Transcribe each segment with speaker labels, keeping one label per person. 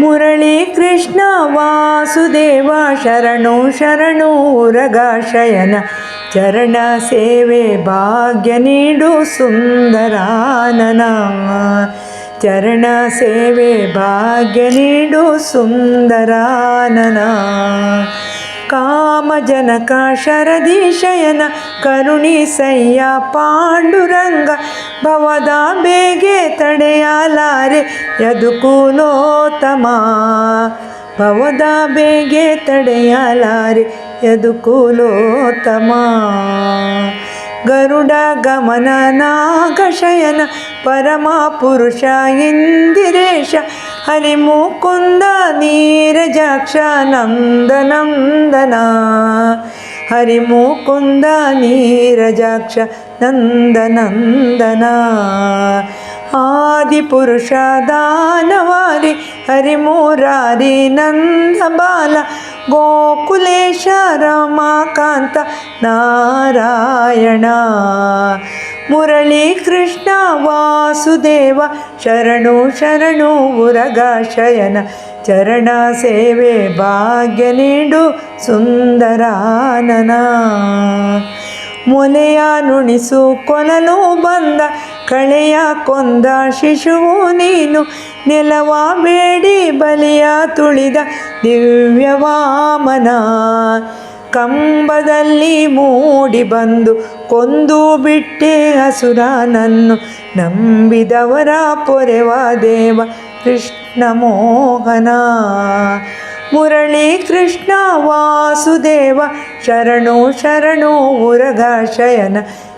Speaker 1: ಮುರಳಿ ಕೃಷ್ಣ ವಾಸುದೇವ ಶರಣು ಶರಣು ಉರಗಾಶಯನ ಚರಣ ಸೇವೆ ಭಾಗ್ಯ ನೀಡು ಸುಂದರಾನನ. ಚರಣ ಸೇವೆ ಭಾಗ್ಯ ನೀಡು ಸುಂದರಾನನ. ಕಾಮಜನಕ ಶರದೀಶಯನ ಕರುಣಿಸಯ್ಯ ಪಾಂಡುರಂಗ ಭವದ ಬೇಗೆ ತಡೆಯಲಾರೆ ಯದುಕುಲೋತ್ತಮ ಭವದ ಬೇಗೆ ತಡೆಯಲಾರೆ ಯದುಕುಲೋತ್ತಮ गरुडगमननागशयन परमापुरुष इन्दिरेश हरिमुकुन्द निरजाक्ष नन्दनन्दन हरिमुकुन्द निरजाक्ष नन्दनन्दनादिपुरुष दानवारि हरिमुरारि नन्दबाल ಗೋಕುಲೇಶ ರಮಾಕಾಂತ ನಾರಾಯಣ. ಮುರಳಿ ಕೃಷ್ಣ ವಾಸುದೇವ, ಶರಣು ಶರಣು ಉರಗಾಶಯನ, ಚರಣ ಸೇವೆ ಭಾಗ್ಯ ನೀಡು ಸುಂದರಾನನ. ಮೊಲೆಯ ನುಣಿಸು ಕೊಲಲು ಬಂದ ಕಳೆಯ ಕೊಂದ ಶಿಶುವು ನೀನು ನೆಲವ ಬೇಡಿ ಬಲಿಯ ತುಳಿದ ದಿವ್ಯವಾಮನ. ಕಂಬದಲ್ಲಿ ಮೂಡಿ ಬಂದು ಕೊಂದು ಬಿಟ್ಟೆ ಹಸುರನನ್ನು ನಂಬಿದವರ ಪೊರೆವ ದೇವ ಕೃಷ್ಣ ಮೋಹನ. ಮುರಳಿ ಕೃಷ್ಣ ವಾಸುದೇವ ಶರಣು ಶರಣು ಉರಗಾಶಯನ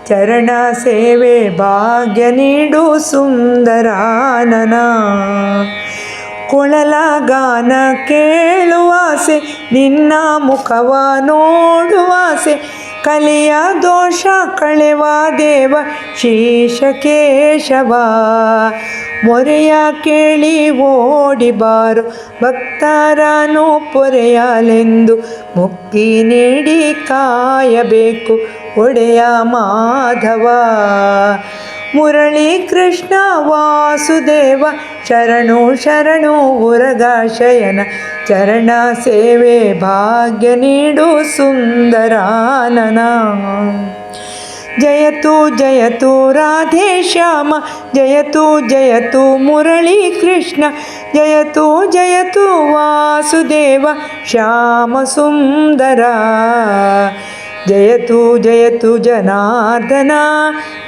Speaker 1: ಚರಣ ಸೇವೆ ಭಾಗ್ಯ ನೀಡು ಸುಂದರಾನನ. ಕೊಳಲ ಗಾನ ಕೇಳುವಾಸೆ ನಿನ್ನ ಮುಖವ ನೋಡುವಾಸೆ ಕಲಿಯ ದೋಷ ಕಳೆವ ದೇವ ಶೇಷಕೇಶವ ಮೊರೆಯ ಕೇಳಿ ಓಡಿ ಬಾರು ಭಕ್ತರನು ಪೊರೆಯಲೆಂದು ಮುಕ್ತಿ ನೀಡಿ ಕಾಯಬೇಕು. ಒಡೆಯ ಮಾಧವ. ಮುರಳಿ ಕೃಷ್ಣ ವಾಸುದೇವ, ಶರಣು ಶರಣು ಉರಗಾಶಯನ ಚರಣ ಸೇವೆ ಭಾಗ್ಯ ನೀಡು ಸುಂದರಾನನ. ಜಯತು ಜಯತು ರಾಧೆ ಶ್ಯಾಮ, ಜಯತು ಜಯತು ಮುರಳಿ ಕೃಷ್ಣ. ಜಯತು ಜಯತು ವಾಸುದೇವ, ಶ್ಯಾಮ ಸುಂದರ. ಜಯತು ಜಯತು ಜನಾರ್ದನ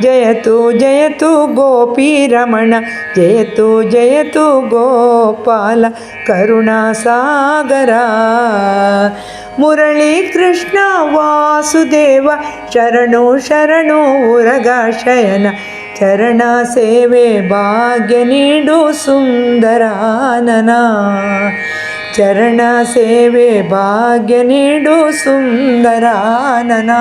Speaker 1: ಜಯತು ಜಯತು ಗೋಪಿರಮಣ ಜಯತು ಜಯತು ಗೋಪಾಲ ಕರುಣಾಸಾಗರ ಮುರಳಿ ಕೃಷ್ಣ ವಾಸುದೇವ ಶರಣು ಶರಣು ಉರಗಾಶಯನ ಚರಣ ಸೇವೆ ಭಾಗ್ಯ ನೀಡು ಸುಂದರಾನನ ಚರಣ ಸೇವೆ ಭಾಗ್ಯ ನೀಡು ಸುಂದರಾನನ.